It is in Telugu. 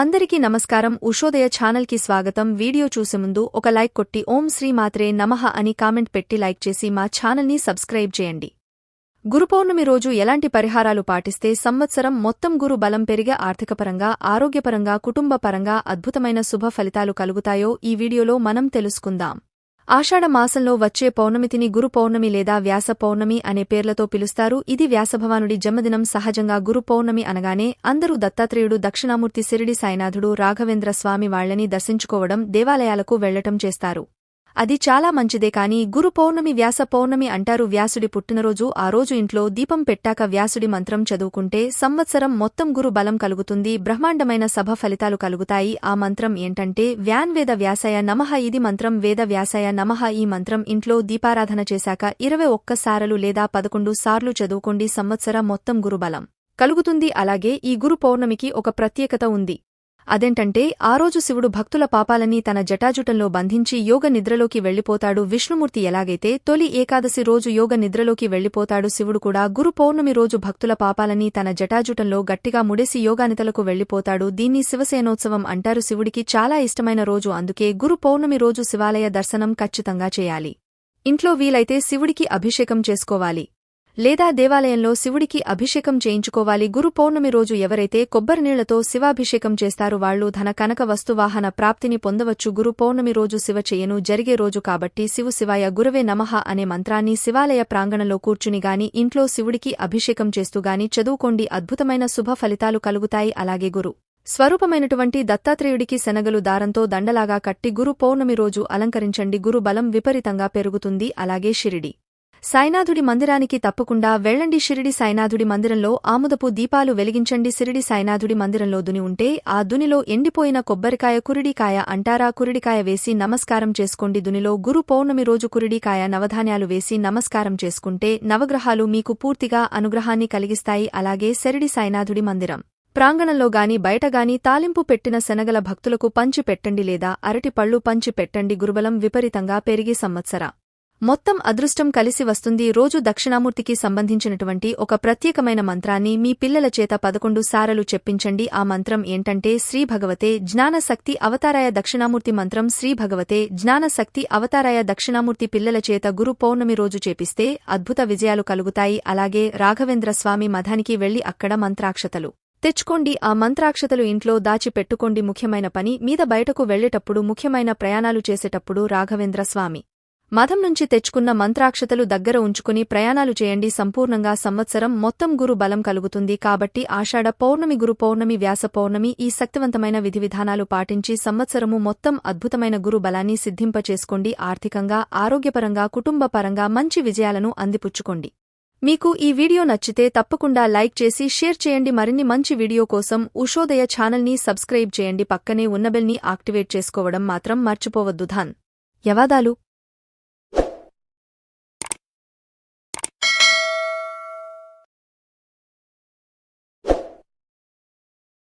అందరికీ నమస్కారం. ఉషోదయ ఛానల్కి స్వాగతం. వీడియో చూసే ముందు ఒక లైక్ కొట్టి ఓం శ్రీ మాత్రే నమః అని కామెంట్ పెట్టి లైక్ చేసి మా ఛానల్ని సబ్స్క్రైబ్ చేయండి. గురుపౌర్ణమి రోజు ఎలాంటి పరిహారాలు పాటిస్తే సంవత్సరం మొత్తం గురు బలం పెరిగే ఆర్థికపరంగా ఆరోగ్యపరంగా కుటుంబపరంగా అద్భుతమైన శుభ ఫలితాలు కలుగుతాయో ఈ వీడియోలో మనం తెలుసుకుందాం. ఆషాఢ మాసంలో వచ్చే పౌర్ణమితిని గురు పౌర్ణమి లేదా వ్యాస పౌర్ణమి అనే పేర్లతో పిలుస్తారు. ఇది వ్యాసభవానుడి జన్మదినం సహజంగా గురు పౌర్ణమి అనగానే అందరూ దత్తాత్రేయుడు దక్షిణామూర్తి సిరిడి సాయినాథుడు రాఘవేంద్ర స్వామి వాళ్ళని దర్శించుకోవడం దేవాలయాలకు వెళ్ళటం చేస్తారు. అది చాలా మంచిదే కాని గురు పౌర్ణమి వ్యాస పౌర్ణమి అంటారు వ్యాసుడి పుట్టినరోజు. ఆ రోజు ఇంట్లో దీపం పెట్టాక వ్యాసుడి మంత్రం చదువుకుంటే సంవత్సరం మొత్తం గురు బలం కలుగుతుంది బ్రహ్మాండమైన సభ ఫలితాలు కలుగుతాయి. ఆ మంత్రం ఏంటంటే వ్యాన్ వేద వ్యాసయ నమః ఇది మంత్రం వేద వ్యాసయ నమః ఈ మంత్రం. ఇంట్లో దీపారాధన చేశాక ఇరవై ఒక్కసారలు లేదా పదకొండు సార్లు చదువుకోండి సంవత్సరం మొత్తం గురుబలం కలుగుతుంది. అలాగే ఈ గురు పౌర్ణమికి ఒక ప్రత్యేకత ఉంది. అదేంటంటే ఆ రోజు శివుడు భక్తుల పాపాలన్నీ తన జటాజుటంలో బంధించి యోగ నిద్రలోకి వెళ్ళిపోతాడు విష్ణుమూర్తి ఎలాగైతే తొలి ఏకాదశి రోజు యోగ నిద్రలోకి వెళ్ళిపోతాడు శివుడు కూడా గురు పౌర్ణమి రోజు భక్తుల పాపాలన్నీ తన జటాజుటంలో గట్టిగా ముడేసి యోగానితలకు వెళ్ళిపోతాడు దీన్ని శివసేనోత్సవం అంటారు శివుడికి చాలా ఇష్టమైన రోజు. అందుకే గురు పౌర్ణమి రోజు శివాలయ దర్శనం ఖచ్చితంగా చేయాలి. ఇంట్లో వీలైతే శివుడికి అభిషేకం చేసుకోవాలి. లేదా దేవాలయంలో శివుడికి అభిషేకం చేయించుకోవాలి. గురు పౌర్ణమి రోజు ఎవరైతే కొబ్బరినీళ్ళతో శివాభిషేకం చేస్తారు వాళ్ళు ధన కనక వస్తువాహన ప్రాప్తిని పొందవచ్చు. గురు పౌర్ణమి రోజు శివ చేయను జరిగే రోజు కాబట్టి శివు శివాయ గురువే నమః అనే మంత్రాన్ని శివాలయ ప్రాంగణంలో కూర్చునిగాని ఇంట్లో శివుడికి అభిషేకం చేస్తూగాని చదువుకోండి. అద్భుతమైన శుభ ఫలితాలు కలుగుతాయి. అలాగే గురు స్వరూపమైనటువంటి దత్తాత్రేయుడికి శనగలు దారంతో దండలాగా కట్టి గురు పౌర్ణమి రోజు అలంకరించండి. గురు బలం విపరీతంగా పెరుగుతుంది. అలాగే షిరిడి సాయినాథుడి మందిరానికి తప్పకుండా వెళ్ళండి షిరిడి సాయినాథుడి మందిరంలో ఆముదపు దీపాలు వెలిగించండి. సిరిడి సాయినాథుడి మందిరంలో దుని ఉంటే ఆ దునిలో ఎండిపోయిన కొబ్బరికాయ కురిడికాయ అంటారా? కురిడికాయ వేసి నమస్కారం చేసుకోండి. దునిలో గురు పౌర్ణమి రోజు కురిడికాయ నవధాన్యాలు వేసి నమస్కారం చేసుకుంటే నవగ్రహాలు మీకు పూర్తిగా అనుగ్రహాన్ని కలిగిస్తాయి. అలాగే శరిడి సాయినాథుడి మందిరం ప్రాంగణంలో గాని బయటగాని తాలింపు పెట్టిన శనగల భక్తులకు పంచి పెట్టండి లేదా అరటి పళ్ళు పంచి పెట్టండి. గురుబలం విపరీతంగా పెరిగి సంవత్సర మొత్తం అదృష్టం కలిసి వస్తుంది రోజు దక్షిణామూర్తికి సంబంధించినటువంటి ఒక ప్రత్యేకమైన మంత్రాన్ని మీ పిల్లల చేత పదకొండు సారలు చెప్పించండి. ఆ మంత్రం ఏంటంటే శ్రీ భగవతే జ్ఞానశక్తి అవతారాయ దక్షిణామూర్తి మంత్రం. శ్రీ భగవతే జ్ఞానశక్తి అవతారాయ దక్షిణామూర్తి పిల్లల చేత గురు పౌర్ణమి రోజు చేపిస్తే అద్భుత విజయాలు కలుగుతాయి. అలాగే రాఘవేంద్ర స్వామి మధానికి వెళ్ళి అక్కడ మంత్రాక్షతలు తెచ్చుకోండి. ఆ మంత్రాక్షతలు ఇంట్లో దాచి పెట్టుకోండి ముఖ్యమైన పని మీద బయటకు వెళ్ళేటప్పుడు ముఖ్యమైన ప్రయాణాలు చేసేటప్పుడు రాఘవేంద్ర స్వామి మధం నుంచి తెచ్చుకున్న మంత్రాక్షతలు దగ్గర ఉంచుకుని ప్రయాణాలు చేయండి. సంపూర్ణంగా సంవత్సరం మొత్తం గురు బలం కలుగుతుంది కాబట్టి ఆషాఢ పౌర్ణమి గురు పౌర్ణమి వ్యాస పౌర్ణమి ఈ శక్తివంతమైన విధి విధానాలు పాటించి సంవత్సరము మొత్తం అద్భుతమైన గురు బలాన్ని సిద్ధింపచేసుకోండి. ఆర్థికంగా ఆరోగ్యపరంగా కుటుంబపరంగా మంచి విజయాలను అందిపుచ్చుకోండి. మీకు ఈ వీడియో నచ్చితే తప్పకుండా లైక్ చేసి షేర్ చేయండి. మరిన్ని మంచి వీడియో కోసం ఉషోదయ ఛానల్ని సబ్స్క్రైబ్ చేయండి. పక్కనే ఉన్నబెల్ని యాక్టివేట్ చేసుకోవడం మాత్రం మర్చిపోవద్దు. ధాన్. యవాదాలు.